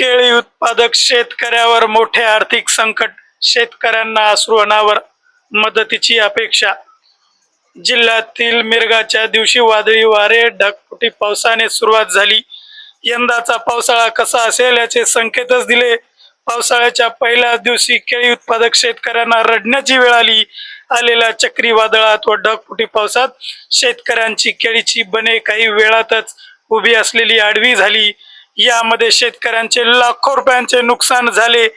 केळी उत्पादक शेतकऱ्यावर मोठे आर्थिक संकट शेतकऱ्यांना अश्रू अनावर मदतीची अपेक्षा. जिल्ह्यातील मिरगाच्या दिवशी वादळी वारे ढगफुटी पावसाने सुरुवात झाली. यंदाचा पावसाळा कसा असेल याचे संकेतच दिले. पावसाळ्याच्या पहिल्याच दिवशी केळी उत्पादक शेतकऱ्यांना रडण्याची वेळ आली. आलेल्या चक्रीवादळात व ढगफुटी पावसात शेतकऱ्यांची केळीची बने काही वेळातच उभी असलेली आडवी झाली. यामध्ये शेतकऱ्यांचे लाखो रुपयांचे नुकसान झाले.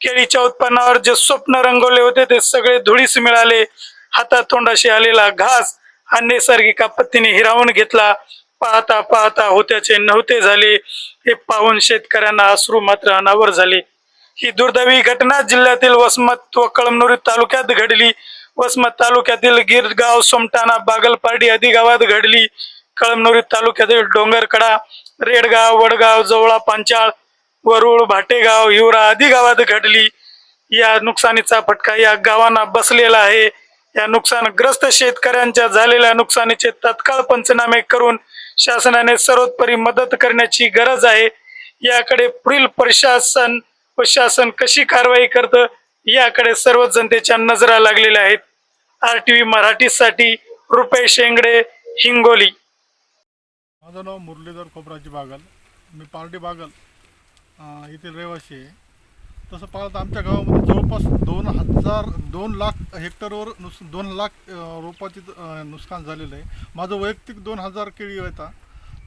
केळीच्या उत्पन्नावर जे स्वप्न रंगवले होते ते सगळे धुळीस मिळाले. हातातोंडाशी आलेला घास हा नैसर्गिक आपत्तीने हिरावून घेतला. पाहता पाहता होत्याचे नव्हते झाले. हे पाहून शेतकऱ्यांना अश्रू मात्र अनावर झाले. ही दुर्दैवी घटना जिल्ह्यातील वसमत व कळमनुरी तालुक्यात घडली. वसमत तालुक्यातील गिरगाव सोमटाणा बागलपार्डी आदी गावात घडली. कळमनुरी तालुक्यातील डोंगरकडा रेडगाव वडगाव जवळा पांचाळ वरुळ भाटेगाव हिवरा आदी गावात घडली. या नुकसानीचा फटका या गावांना बसलेला आहे. या नुकसानग्रस्त शेतकऱ्यांच्या झालेल्या नुकसानीचे तत्काळ पंचनामे करून शासनाने सर्वोत्परी मदत करण्याची गरज आहे. याकडे पुढील प्रशासन व शासन कशी कारवाई करतं याकडे सर्व जनतेच्या नजरा लागलेल्या आहेत. आर टी व्ही मराठीसाठी रुपेश शेंगडे हिंगोली. माझं नाव मुरलीधर खोबराजी बागल. मी पार्टी बागल येथील रहिवासी आहे. तसं पाहत आमच्या गावामध्ये जवळपास दोन हजार दोन लाख हेक्टरवर नुस दोन लाख रोपाचे नुकसान झालेलं आहे. माझं वैयक्तिक दोन हजार केळी आहेत.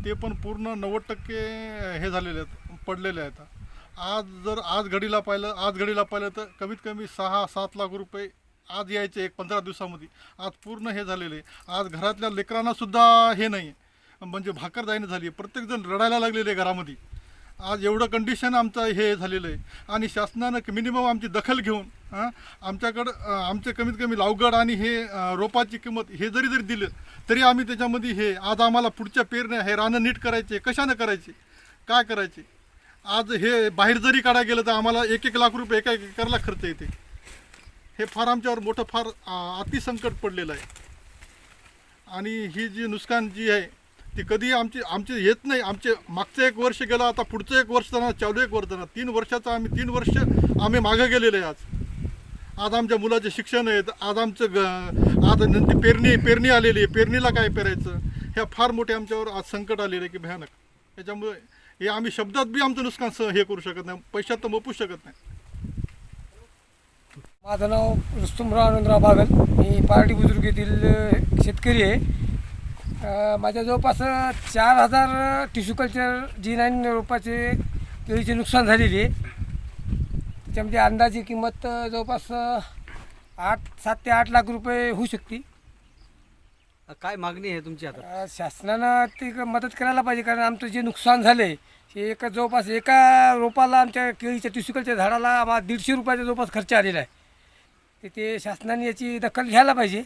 ते पण पूर्ण नव्वद टक्के हे झालेले आहेत पडलेले आहेत. आज जर आज घडीला पाहिलं आज घडीला पाहिलं तर कमीत कमी सहा सात लाख रुपये आज यायचे एक पंधरा दिवसामध्ये. आज पूर्ण हे झालेले आहे. आज घरातल्या लेकरांनासुद्धा हे नाही आहे. म्हणजे भाकर झाली. आहे प्रत्येकजण रडायला लागलेले आहे घरामध्ये. आज एवढं कंडिशन आमचं हे झालेलं आहे. आणि शासनानं मिनिमम आमची दखल घेऊन हां आमच्याकडं आमचे कमीत कमी लावगड आणि हे रोपाची किंमत हे जरी जरी दिलं तरी आम्ही त्याच्यामध्ये हे आज आम्हाला पुढच्या पेरण्या हे रानं नीट करायचे कशानं करायचे काय करायचे? आज हे बाहेर जरी काढायला गेलं तर आम्हाला एक एक लाख रुपये एका एक एकरला खर्च येते. हे फार आमच्यावर मोठं फार अतिसंकट पडलेलं आहे. आणि ही जी नुकसान जी आहे ती कधी आमची आमचे येत नाही. आमचे मागचं एक वर्ष गेलं आता पुढचं एक वर्ष जाणार चालू एक वर्ष जाणार. तीन वर्षाचं आम्ही तीन वर्ष आम्ही मागं गेलेले आहे आज. आज आमच्या मुलाचे शिक्षण आहेत. आज आमचं ग आज नंतर पेरणी पेरणी आलेली आहे. पेरणीला काय पेरायचं? ह्या फार मोठे आमच्यावर आज संकट आलेलं आहे की भयानक. त्याच्यामुळे हे आम्ही शब्दात बी आमचं नुकसान स हे करू शकत नाही. पैशात तर मपू शकत नाही. माझं नाव रुस्तुमराव आनंदराव बागल. मी पार्टी बुजुर्ग येथील शेतकरी आहे. माझ्या जवळपास चार हजार टिश्यू कल्चर जी नाईन रोपाचे केळीचे नुकसान झालेली आहे. त्याच्यामध्ये अंदाजी किंमत जवळपास आठ सात ते आठ लाख रुपये होऊ शकते. काय मागणी आहे तुमची आता? शासनानं ते मदत करायला पाहिजे कारण आमचं जे नुकसान झालं आहे हे एका जवळपास एका रोपाला आमच्या केळीच्या टिश्यूकलच्या झाडाला आम्हाला दीडशे रुपयाचा जवळपास खर्च आलेला आहे. तर ते शासनाने याची दखल घ्यायला पाहिजे.